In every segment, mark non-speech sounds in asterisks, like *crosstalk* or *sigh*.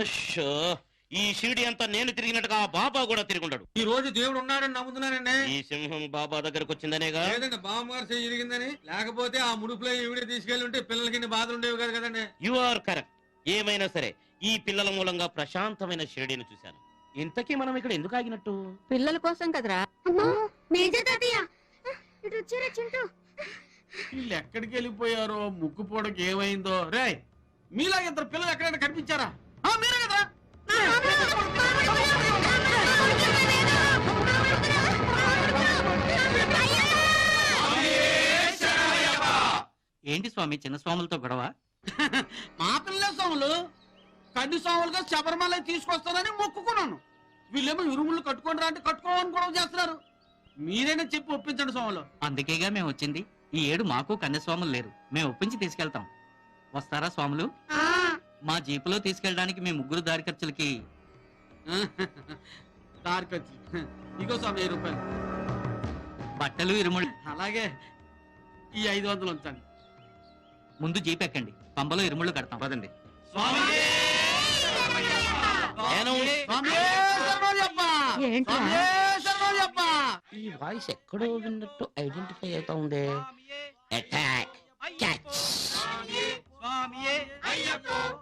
అశ్శో, ఈ షిరిడి అంతా నేను తిరిగినట్టుగా ఆ బాబా కూడా తిరుగుండడు. ఈ రోజు దేవుడు ఉన్నాడని నమ్ముతున్నానండి ఈ సింహం బాబా దగ్గరకు వచ్చిందనేగా లేదండి బామ్మగారు ఇరిగిందని? లేకపోతే ఆ ముడుపులో ఈవిడే తీసుకెళ్ళి ఉంటే పిల్లలకి ఇన్ని బాధలు ఉండేవి కాదు కదండి. యు ఆర్ కరెక్ట్ ఏమైనా సరే ఈ పిల్లల మూలంగా ప్రశాంతమైన షిరిడిని చూశాను. ఇంతకీ మనం ఇక్కడ ఎందుకు ఆగినట్టు? పిల్లల కోసం కదరా. అమ్మో మేజర్ తాతయ్య. ఇటు వచ్చారా చింటూ? వీళ్ళు ఎక్కడికి వెళ్ళిపోయారో ముక్కు పోవడానికి ఏమైందో. రే మీలా ఇద్దరు పిల్లలు ఎక్కడైనా కనిపించారా? ఏంటి స్వామి చిన్న స్వాములతో గొడవ? మా పిల్లలే స్వాములు కన్ను స్వాములుగా శబరిమల తీసుకొస్తానని మొక్కుకున్నాను. వీళ్ళేమో ఇరుములు కట్టుకోండి అంటే కట్టుకోవాలని గొడవ చేస్తున్నారు. మీరైనా చెప్పి ఒప్పించండి స్వాములు. అందుకేగా మేము వచ్చింది. ఈ ఏడు మాకు కన్యస్వాములు లేరు. మేము ఒప్పించి తీసుకెళ్తాం. వస్తారా స్వాములు? మా జీపులో తీసుకెళ్ళడానికి మీ ముగ్గురు దారి ఖర్చులకి *laughs* దారికొచ్చి ఇగో స్వామి వెయ్యి రూపాయలు. బట్టలు ఇరుముళ్ళు అలాగే ఈ ఐదు వందలు ఉంచండి. ముందు జీప్ ఎక్కండి. పంబలో ఇరుముళ్ళు కడతాం. పదండి! ఏంట్రా? ఈ వాయిస్ ఎక్కడో విన్నట్టు ఐడెంటిఫై అవుతా ఉంది. అటాక్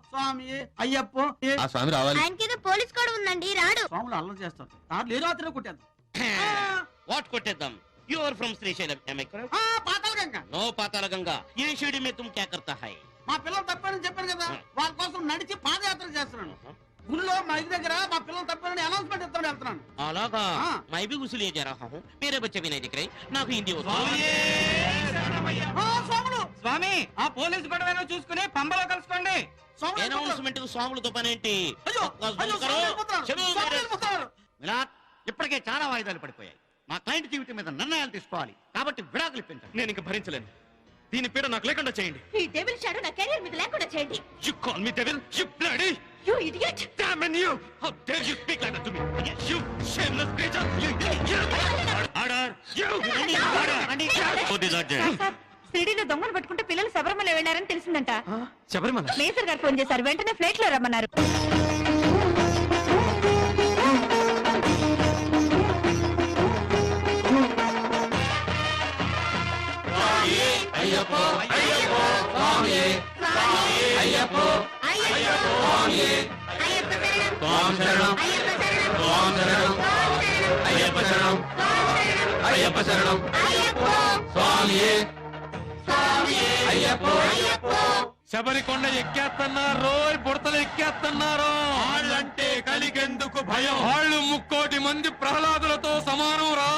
స్వామి అయ్యప్పో. ఆ రావాలి. ఆయనకేదో పోలీస్ కూడా ఉందండి రాడు. స్వాములు అల్లరి చేస్తారు. దాంట్లో ఏదో అతనే కొట్టేద్దాం. What కొట్టేద్దాం? You are from Srisailam am I correct? ఆ, గంగ నో పాతాల గంగా ఏ షీడి మే తుమ్ క్యా కర్తా హై? మా పిల్లలు తప్పని చెప్పారు కదా వాళ్ళ కోసం నడిచి పాదయాత్ర చేస్తున్నాను. గుడిలో మైక్ దగ్గర మా పిల్లలు తప్పారని అనౌన్స్మెంట్ ఇస్తాను వెళ్తున్నాను అలాగా हाँ। मैं भी उसी लिए जा रहा हूँ मेरे बच्चे भी नहीं दिख रहे నాకు హిందీ వస్తుంది ఆ, స్వాములు స్వామి ఆ పోలీసు గొడవ చూసుకుని పంబలో కలుసుకోండి స్వాములు వెళ్ళిపోతున్నారు. అనౌన్స్మెంట్ స్వాములతో పని ఏంటి అయ్యో అయ్యో స్వాములు వెళ్ళిపోతున్నారు. చెడు స్వాములు వెళ్ళిపోతున్నారు. వినాట్ ఇప్పటికే చాలా వాయిదాలు పడిపోయాయి మా క్లయింట్ జీవితం మీద నిర్ణయాలు తీసుకోవాలి కాబట్టి విడాకులు ఇప్పించండి నేను ఇంక భరించలేను దీని పీడ నాకు లేకుండా చేయండి ఈ డెవిల్ షాడో నా కెరీర్ మీద లేకుండా చేయండి you call me devil you bloody You idiot damn you how dare you speak like that to me you shameless creature you you order you order what is that సిడీలో దొంగలు పట్టుకుంటే పిల్లలు శబరిమల వెళ్ళారని తెలిసిందంట శబరిమల మేసర్ గారు ఫోన్ చేశారు వెంటనే ఫ్లైట్లో రమ్మన్నారు అయ్యప్ప శరణం అయ్యప్ప శరణం స్వామియే అయ్యప్ప శబరికొండ ఎక్కేస్తున్నారు బుడతలు ఎక్కేస్తున్నారు వాళ్ళంటే కలిగెందుకు భయం వాళ్ళు ముక్కోటి మంది ప్రహ్లాదులతో సమానం రా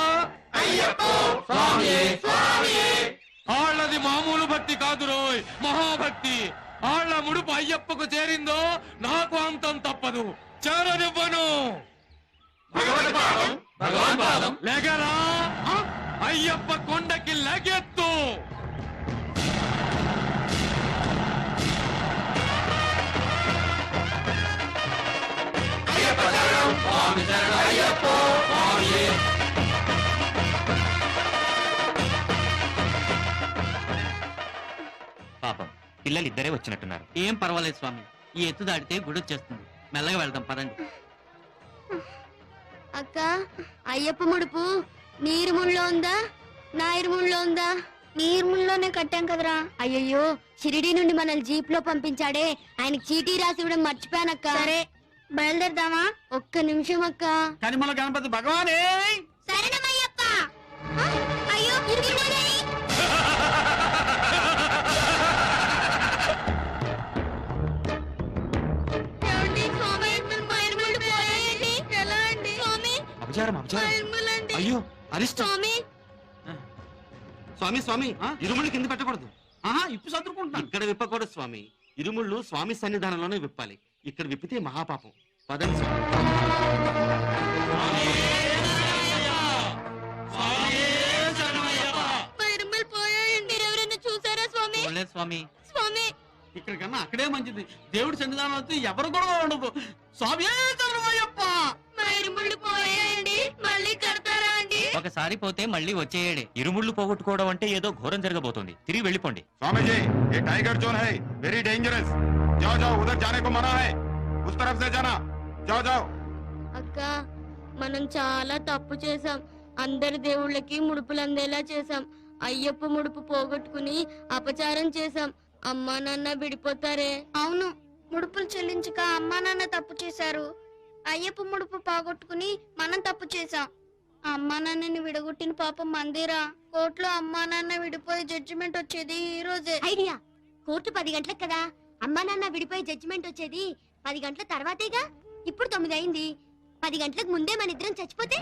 వాళ్ళది మామూలు భక్తి కాదు రోయ్ మహాభక్తి. వాళ్ళ ముడుపు అయ్యప్పకు చేరిందో నాకు అంతం తప్పదు. చేరనివ్వను. లెగరా? అయ్యప్ప కొండకి లెగెత్తు. అయ్యప్ప పిల్లలు ఇద్దరే వచ్చినట్టున్నారు. ఏం పర్వాలేదు స్వామి. ఈ ఎత్తు దాటితే గుడి వచ్చేస్తుంది మెల్లగా వెళ్దాం పదండి. అక్క అయ్యప్ప ముడుపు నీరు ముళ్ళో ఉందా? నా ఉందా? నీరుముల్లోనే కట్టాం కదరా. అయ్యయ్యో షిరిడి నుండి మనల్ని జీప్లో పంపించాడే. ఆయనకి చీటీ రాసి ఇవ్వడం మర్చిపోయానక్క సరే బయలుదేరదామా? ఒక్క నిమిషం అక్క. కనిమల గణపతి భగవానే! శరణమయ్యప్ప! అయ్యో అపచారం. అయ్యో అరిష్టం. స్వామి. స్వామి? ఇరుముళ్ళు కింద పెట్టకూడదు. ఆహా ఇప్పు ఇక్కడ విప్పకూడదు స్వామి. ఇరుముళ్ళు స్వామి సన్నిధానంలోనే విప్పాలి. ఇక్కడ విప్పితే మహాపాపం. పదండి స్వామి. స్వామి? స్వామి. ఇక్కడికన్నా అక్కడే మంచిది. దేవుడి సన్నిధానం ఎవరు కూడా ఉండదు. స్వామి పోయాయండి మళ్ళీ కడతారా అండి ఒకసారి పోతే మళ్ళీ వచ్చేయడే ఇరుముళ్ళు పోగొట్టుకోవడం అంటే ఏదో ఘోరం జరగబోతోంది తిరిగి వెళ్ళిపోండి स्वामी जी ये टाइगर जोन है वेरी डेंजरस जाओ जाओ उधर जाने को मना है उस तरफ से जाना जाओ जाओ అక్క మనం చాలా తప్పు చేసాం అందరి దేవుళ్ళకి ముడుపులు అందేలా చేసాం అయ్యప్ప ముడుపు పోగొట్టుకుని అపచారం చేసాం అమ్మా నాన్న విడిపోతారే అవును ముడుపులు చెల్లించక అమ్మా నాన్న తప్పు చేశారు అయ్యప్ప ముడుపు పోగొట్టుకుని మనం తప్పు చేసాం అమ్మా నాన్నని విడగొట్టిన పాపం మందిరా. కోర్టులో అమ్మా నాన్న విడిపోయి జడ్జిమెంట్ వచ్చేది ఈ రోజే. ఐడియా! కోర్టు పది గంటలకు కదా. అమ్మా నాన్న విడిపోయి జడ్జిమెంట్ వచ్చేది పది గంటల తర్వాతేగా? ఇప్పుడు తొమ్మిది అయింది. పది గంటలకు ముందే మన ఇద్దరం చచ్చిపోతే?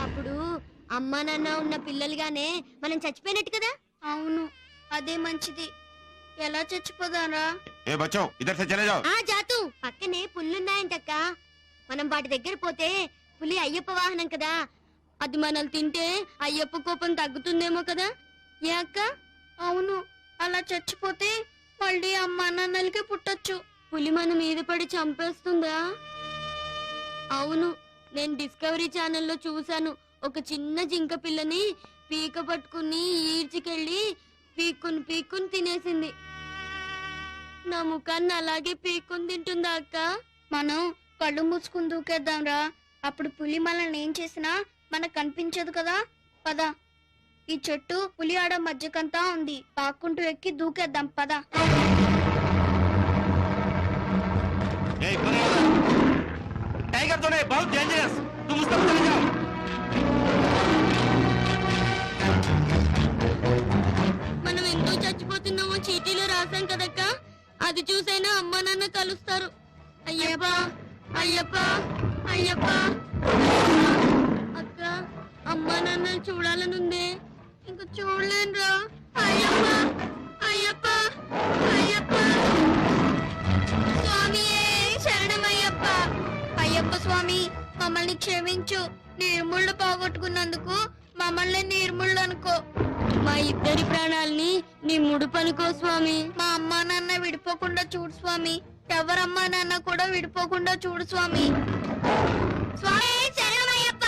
అప్పుడు అమ్మా నాన్న ఉన్న పిల్లలుగానే మనం చచ్చిపోయినట్టు కదా? అవును అదే మంచిది. ఎలా చచ్చిపోదారా ए बच्चों इधर से चले जाओ ఆ జాతు పక్కనే పుల్లున్నాయంటక్క మనం వాటి దగ్గర పోతే పులి అయ్యప్ప వాహనం కదా అది మనల్ని తింటే అయ్యప్ప కోపం తగ్గుతుందేమో కదా ఏ అక్క అవును అలా చచ్చిపోతే మళ్ళీ అమ్మా నాన్నలకి పుట్టొచ్చు పులి మన మీద పడి చంపేస్తుందా అవును నేను డిస్కవరీ ఛానల్లో చూశాను ఒక చిన్న జింక పిల్లని పీక పట్టుకుని ఈడ్చికెళ్ళి పీక్కుని పీక్కుని తినేసింది నా ముఖాన్ని అలాగే పీక్కుని తింటుందా అక్క మనం కళ్ళు మూసుకుని దూకేద్దాం రా అప్పుడు పులి మనల్ని ఏం చేసినా మనకు కనిపించదు కదా పద ఈ చెట్టు పులి ఆడ మధ్యకంతా ఉంది పాక్కుంటూ ఎక్కి దూకేద్దాం పద ए, कौन है उधर? टाइगर तो नहीं बहुत डेंजरस तुम उस तरफ चले जाओ రాశాం కదక్క? అది చూసైనా అమ్మ నాన్న కలుస్తారు. అయ్యప్ప అయ్యప్ప అయ్యప్ప. అక్క అమ్మ నాన్న చూడాలనుందే. ఇంక చూడలేనురా. అయ్యప్ప అయ్యప్ప అయ్యప్ప. స్వామియే శరణమయ్యప్ప. అయ్యప్ప స్వామి మమ్మల్ని క్షమించు. నిర్ముళ్ళు పోగొట్టుకున్నందుకు మమ్మల్ని నిర్ముళ్ళు అనుకో. మా ఇద్దరి ప్రాణాల్ని నీ ముడుపనుకో స్వామి. మా అమ్మా నాన్న విడిపోకుండా చూడు స్వామి. ఎవరమ్మా నాన్న కూడా విడిపోకుండా చూడు స్వామి. స్వామి శరణమయ్యప్ప!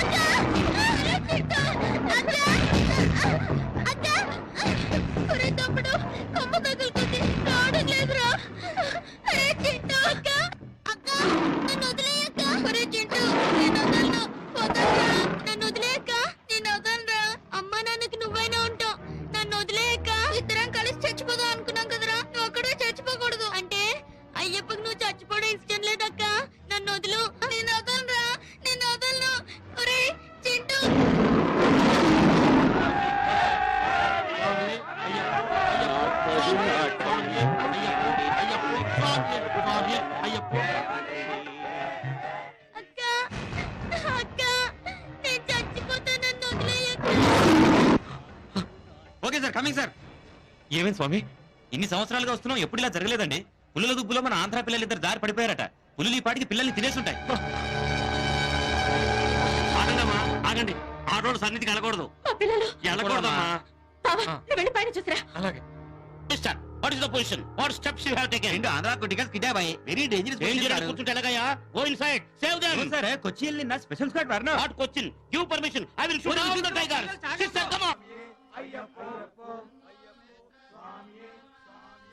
అక్క! అక్క! ఏమేం స్వామి? ఇన్ని సంవత్సరాలుగా వస్తున్నాం ఎప్పుడు ఇలా జరగలేదండి? పులుల దుబ్బులో మన ఆంధ్ర పిల్లలు ఇద్దరు దారి పడిపోయారట. పులులు ఈ పాటికి పిల్లల్ని తినేసుంటాయి ఆగండమ్మా ఆగండి. ఆటోడు సన్నిధికి వెళ్ళకూడదు. మా పిల్లలు. వెళ్ళకూడదమ్మా. బావా నువ్వు వెళ్ళి పైన చూసిరా. అలాగే. What is the position what steps you have taken రెండు ఆంధ్ర కొట్టికల్స్ కిడ్నాప్ అయ్యి వెరీ డేంజరస్ డేంజర్ కూర్చుంటే ఎలాగయ్యా? Go inside save them sir Cochin special squad వరనా? Question give permission I will shoot all the tigers sister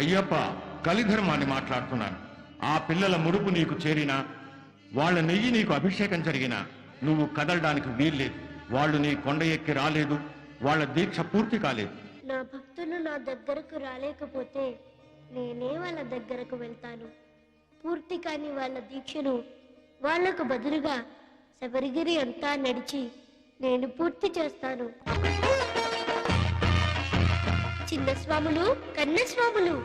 Ayyappa కలిధర్మాన్ని మాట్లాడుతున్నాను. ఆ పిల్లల ముడుపు నీకు చేరినా వాళ్ళ నెయ్యి నీకు అభిషేకం జరిగినా నువ్వు కదలడానికి వీల్లేదు. వాళ్ళు నీ కొండ ఎక్కి రాలేదు వాళ్ళ దీక్ష పూర్తి కాలేదు. నా భక్తులు నా దగ్గరకు రాలేకపోతే నేనే వాళ్ళ దగ్గరకు వెళ్తాను. పూర్తి కాని వాళ్ళ దీక్షను వాళ్ళకు బదులుగా శబరిగిరి అంతా నడిచి నేను పూర్తి చేస్తాను. చిన్న స్వాములు కన్న స్వాములు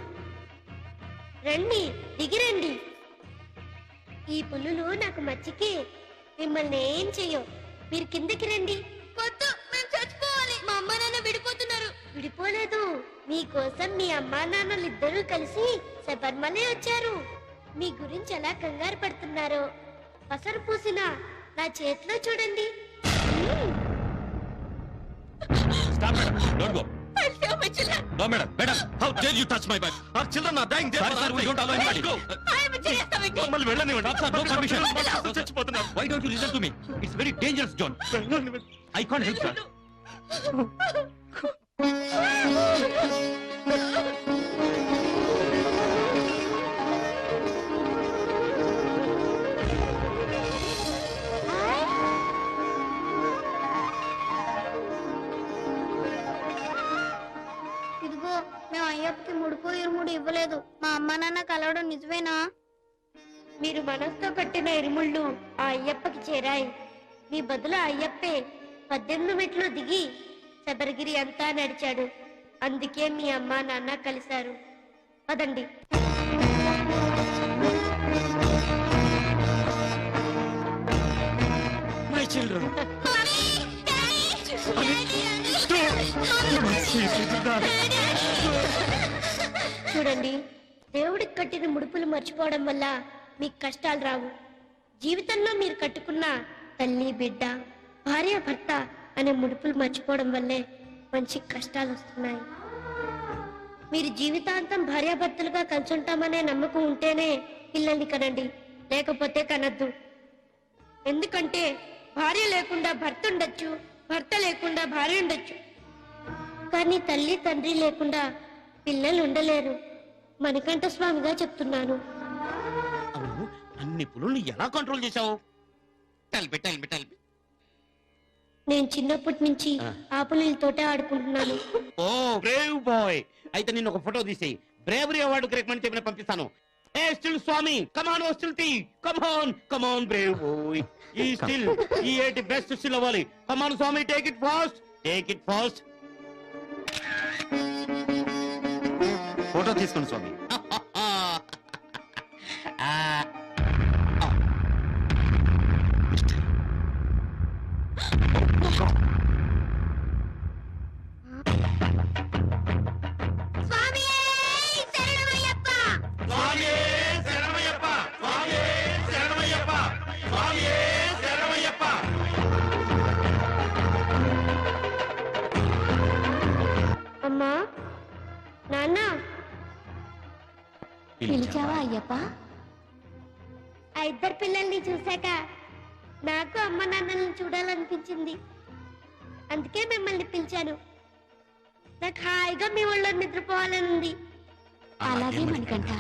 రండి దిగిరండి. ఈ పుల్లులు నాకు మచ్చికి మిమ్మల్ని ఏం చెయ్యవు మీరు కిందకి రండి. వద్దు మేము చచ్చిపోవాలి. మా అమ్మ నాన్న విడిపోతున్నారు. విడిపోలేదు. మీకోసం మీ అమ్మా నాన్నలు ఇద్దరూ కలిసి శబర్మలే వచ్చారు. మీ గురించి ఎలా కంగారు పడుతున్నారో. పసరు పూసిన నా చేతిలో చూడండి. Stop madam don't go no madam madam how dare you touch my bag our children are dying there sir we don't allow anybody మమ్మల్ని వెళ్ళనివ్వండి. సార్ నో పర్మిషన్ చచ్చిపోతున్నారు why don't you listen to me it's very dangerous zone I can't help sir ఇదిగో మనసుతో కట్టిన ఇరుముళ్ళు ఆ అయ్యప్పకి చేరాయి. మీ బదులు అయ్యప్పే పద్దెనిమిది మెట్లు దిగి శబరిగిరి అంతా నడిచాడు. అందుకే మీ అమ్మ నాన్న కలిశారు. పదండి. మై చిల్డ్రన్ చూడండి దేవుడికి కట్టిన ముడుపులు మర్చిపోవడం వల్ల మీకు కష్టాలు రావు. జీవితంలో మీరు కట్టుకున్న తల్లి బిడ్డ భార్య భర్త అనే ముడుపులు మర్చిపోవడం వల్లే మంచి కష్టాలు వస్తున్నాయి. మీరు జీవితాంతం భార్యాభర్తలుగా కలిసి ఉంటామనే నమ్మకం ఉంటేనే పిల్లల్ని కనండి. లేకపోతే కనద్దు. ఎందుకంటే భార్య లేకుండా భర్త ఉండొచ్చు భర్త లేకుండా భార్య ఉండొచ్చు. కానీ తల్లి తండ్రి లేకుండా పిల్లలు ఉండలేరు. మణికంఠ స్వామిగా చెప్తున్నాను. అన్ని పులుల్ని ఎలా కంట్రోల్ చేశావు? టెల్పి టెల్పి టెల్పి నేను చిన్నప్పటి నుంచి ఆ. ఆపులతోటే ఆడుకుంటున్నాను. ఓ బ్రేవ్ బాయ్ అయితే నిన్ను ఒక ఫోటో తీసి బ్రేవరీ అవార్డు రికమెండ్ చెప్పిన పంపిస్తాను. A still Swami come on oh still tea come on come on brave boy ఈ స్టిల్ ఈ ఏటి బెస్ట్ స్టిల్ అవ్వాలి. Come on Swami take it fast take it fast photo తీసుకోండి స్వామి పిలిచావా? అయ్యప్ప? ఆ ఇద్దరు పిల్లల్ని చూశాక నాకు అమ్మ నాన్నల్ని చూడాలనిపించింది. అందుకే మిమ్మల్ని పిలిచాను. నాకు హాయిగా మీ ఒళ్ళో నిద్రపోవాలని ఉంది అలాగే మనకంట